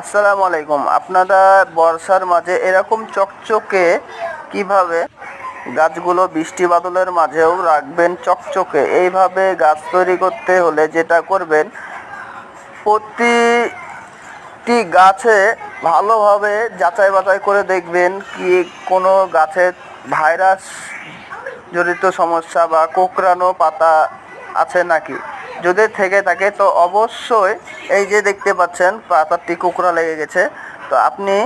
আসসালামু আলাইকুম। আপনারা বর্ষার মাঝে এরকম চকচকে কীভাবে গাছগুলো বৃষ্টি বাদলের মাঝেও রাখবেন চকচকে? এইভাবে গাছ তৈরি করতে হলে যেটা করবেন, প্রতিটি গাছে ভালোভাবে যাচাই বাছাই করে দেখবেন কি কোনো গাছে ভাইরাস জড়িত সমস্যা বা কোকড়ানো পাতা আছে নাকি। যদি থেকে থাকে। তো অবশ্যই এই যে দেখতে পাচ্ছেন পাতাটি কোকড়া লেগে গেছে। তো আপনি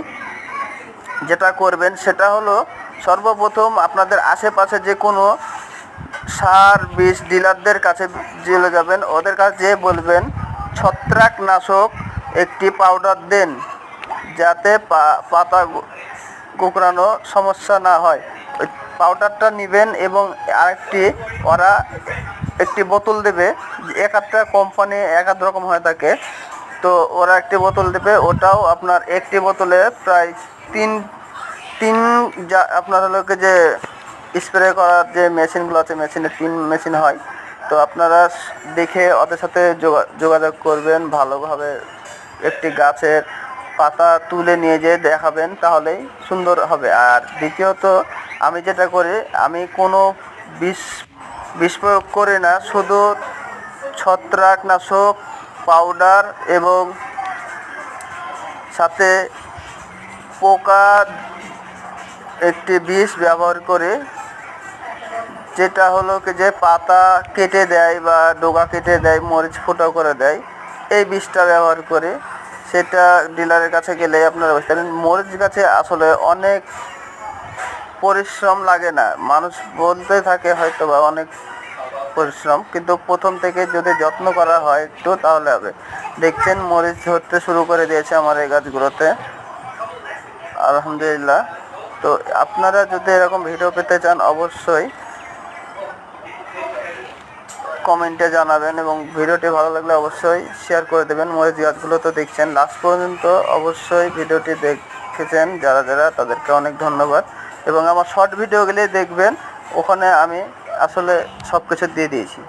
যেটা করবেন, সেটা হলো সর্বপ্রথম আপনাদের আশেপাশে যে কোনো সার বীজ ডিলারদের কাছে চলে যাবেন। ওদের কাছে যেয়ে বলবেন, ছত্রাকনাশক একটি পাউডার দেন, যাতে পাতা কুকড়ানো সমস্যা না হয়। পাউডারটা নেবেন এবং আরেকটি ওরা একটি বোতল দেবে, এক একটা কোম্পানি এক এক রকম হয়ে থাকে তো ওরা একটি বোতল দেবে, ওটাও আপনার একটি বোতলে প্রায় তিন তিন যা আপনার হলোকে যে স্প্রে করার যে মেশিনগুলো আছে, মেশিনে তিন মেশিন হয়। তো আপনারা দেখে ওদের সাথে যোগা- যোগাযোগ করবেন, ভালোভাবে একটি গাছের পাতা তুলে নিয়ে যেয়ে দেখাবেন, তাহলেই সুন্দর হবে। আর দ্বিতীয়ত, আমি যেটা করি, আমি কোনো বিষ বিষ প্রয়োগ করি না, শুধু ছত্রাকনাশক পাউডার এবং সাথে পোকা একটি বিষ ব্যবহার করে, যেটা হলো কি যে পাতা কেটে দেয় বা ডোগা কেটে দেয়, মরিচ ফুটো করে দেয়, এই বিষটা ব্যবহার করে সেটা ডিলারের কাছে গেলে আপনারা বুঝতে পারেন মরিচ গাছে আসলে অনেক পরিশ্রম লাগে না। মানুষ বলতে থাকে হয়তো বা অনেক পরিশ্রম, কিন্তু প্রথম থেকে যদি যত্ন করা হয় একটু তাহলে হবে। দেখছেন, মরিচ ধরতে শুরু করে দিয়েছে আমার এই গাছগুলোতে। আলহামদুলিল্লাহ। তো আপনারা যদি এরকম ভিডিও পেতে চান, অবশ্যই কমেন্টে জানাবেন এবং ভিডিওটি ভালো লাগলে অবশ্যই শেয়ার করে দেবেন। মরিচ গাছগুলো তো দেখছেন লাস্ট পর্যন্ত অবশ্যই ভিডিওটি দেখেছেন। যারা যারা, তাদেরকে অনেক ধন্যবাদ। এবং আমার শর্ট ভিডিওগুলি দেখবেন ওখানে আমি আসলে সব কিছু দিয়ে দিয়েছি।